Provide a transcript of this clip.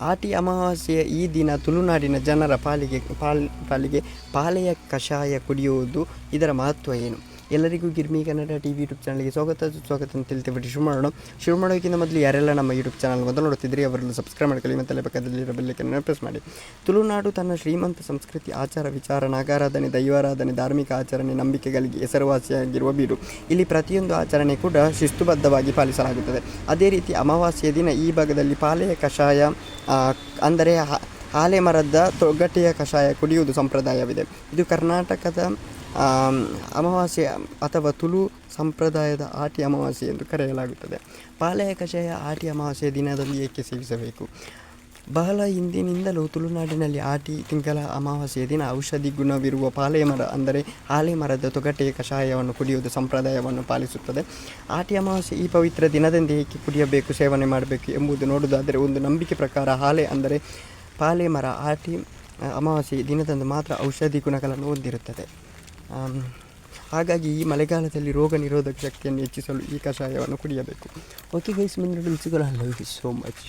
ಆಟಿ ಅಮಾವಾಸ್ಯೆಯ ಈ ದಿನ ತುಳುನಾಡಿನ ಜನರ ಪಾಲಿಗೆ ಪಾಲ್ ಪಾಲಿಗೆ ಪಾಲೆಯ ಕಷಾಯ ಕುಡಿಯುವುದು ಇದರ ಮಹತ್ವ ಏನು? ಎಲ್ಲರಿಗೂ ಗಿರ್ಮಿ ಕನ್ನಡ ಟಿ ವಿ ಯೂಟ್ಯೂಬ್ ಚಾನಲ್ಗೆ ಸ್ವಾಗತ. ಸ್ವಾಗತ ಅಂತ ತಿಳ್ತಿಬಿಟ್ಟು ಶುರು ಮಾಡೋಣ. ಶುರು ಮಾಡೋಕ್ಕಿಂತ ಮೊದಲು ಯಾರೆಲ್ಲ ನಮ್ಮ ಯೂಟ್ಯೂಬ್ ಚಾನಲ್ ಮೊದಲು ನೋಡ್ತಿದ್ರಿ ಅವರನ್ನು ಸಬ್ಸ್ಕ್ರೈಬ್ ಮಾಡ್ಕೊಳ್ಳಿ, ಮತ್ತು ಪಕ್ಕದಲ್ಲಿರೋ ಬೆಲ್ಲೈಕನ್ನು ಪ್ರೆಸ್ ಮಾಡಿ. ತುಳುನಾಡು ತನ್ನ ಶ್ರೀಮಂತ ಸಂಸ್ಕೃತಿ, ಆಚಾರ, ವಿಚಾರ, ನಾಗಾರಾಧನೆ, ದೈವಾರಾಧನೆ, ಧಾರ್ಮಿಕ ಆಚರಣೆ, ನಂಬಿಕೆಗಳಿಗೆ ಹೆಸರುವಾಸಿಯಾಗಿರುವ ಬೀಡು. ಇಲ್ಲಿ ಪ್ರತಿಯೊಂದು ಆಚರಣೆ ಕೂಡ ಶಿಸ್ತುಬದ್ಧವಾಗಿ ಪಾಲಿಸಲಾಗುತ್ತದೆ. ಅದೇ ರೀತಿ ಅಮಾವಾಸ್ಯೆಯ ದಿನ ಈ ಭಾಗದಲ್ಲಿ ಪಾಲೆಯ ಕಷಾಯ ಅಂದರೆ ಹಾಲೆ ಮರದ ತೊಗಟೆಯ ಕಷಾಯ ಕುಡಿಯುವುದು ಸಂಪ್ರದಾಯವಿದೆ. ಇದು ಕರ್ನಾಟಕದ ಅಮಾವಾಸ್ಯೆ ಅಥವಾ ತುಳು ಸಂಪ್ರದಾಯದ ಆಟಿ ಅಮಾವಾಸ್ಯೆ ಎಂದು ಕರೆಯಲಾಗುತ್ತದೆ. ಪಾಲೆಯ ಕಷಾಯ ಆಟಿ ಅಮಾವಾಸ್ಯೆಯ ದಿನದಲ್ಲಿ ಏಕೆ ಸೇವಿಸಬೇಕು? ಬಹಳ ಹಿಂದಿನಿಂದಲೂ ತುಳುನಾಡಿನಲ್ಲಿ ಆಟಿ, ತಿಂಗಳ, ಅಮಾವಾಸ್ಯೆಯ ದಿನ ಔಷಧಿ ಗುಣವಿರುವ ಪಾಲೆ ಮರ ಅಂದರೆ ಆಲೆ ಮರದ ತೊಗಟೆಯ ಕಷಾಯವನ್ನು ಕುಡಿಯುವುದು ಸಂಪ್ರದಾಯವನ್ನು ಪಾಲಿಸುತ್ತದೆ. ಆಟಿ ಅಮಾವಾಸ್ಯೆ ಈ ಪವಿತ್ರ ದಿನದಂದು ಏಕೆ ಕುಡಿಯಬೇಕು, ಸೇವನೆ ಮಾಡಬೇಕು ಎಂಬುದು ನೋಡುವುದಾದರೆ ಒಂದು ನಂಬಿಕೆ ಪ್ರಕಾರ ಹಾಲೆ ಅಂದರೆ ಪಾಲೆ ಮರ ಆಟಿ ಅಮಾವಾಸ್ಯೆ ದಿನದಂದು ಮಾತ್ರ ಔಷಧಿ ಗುಣಗಳನ್ನು ಹೊಂದಿರುತ್ತದೆ. ಹಾಗಾಗಿ ಈ ಮಳೆಗಾಲದಲ್ಲಿ ರೋಗ ನಿರೋಧಕ ಶಕ್ತಿಯನ್ನು ಹೆಚ್ಚಿಸಲು ಈ ಕಷಾಯವನ್ನು ಕುಡಿಯಬೇಕು. ಓಕೆ ಗೈಸ್ ಮುಂದೆ ಸಿಗೋಲ್ಲ ಲವ್ ಯು ಸೋ ಮಚ್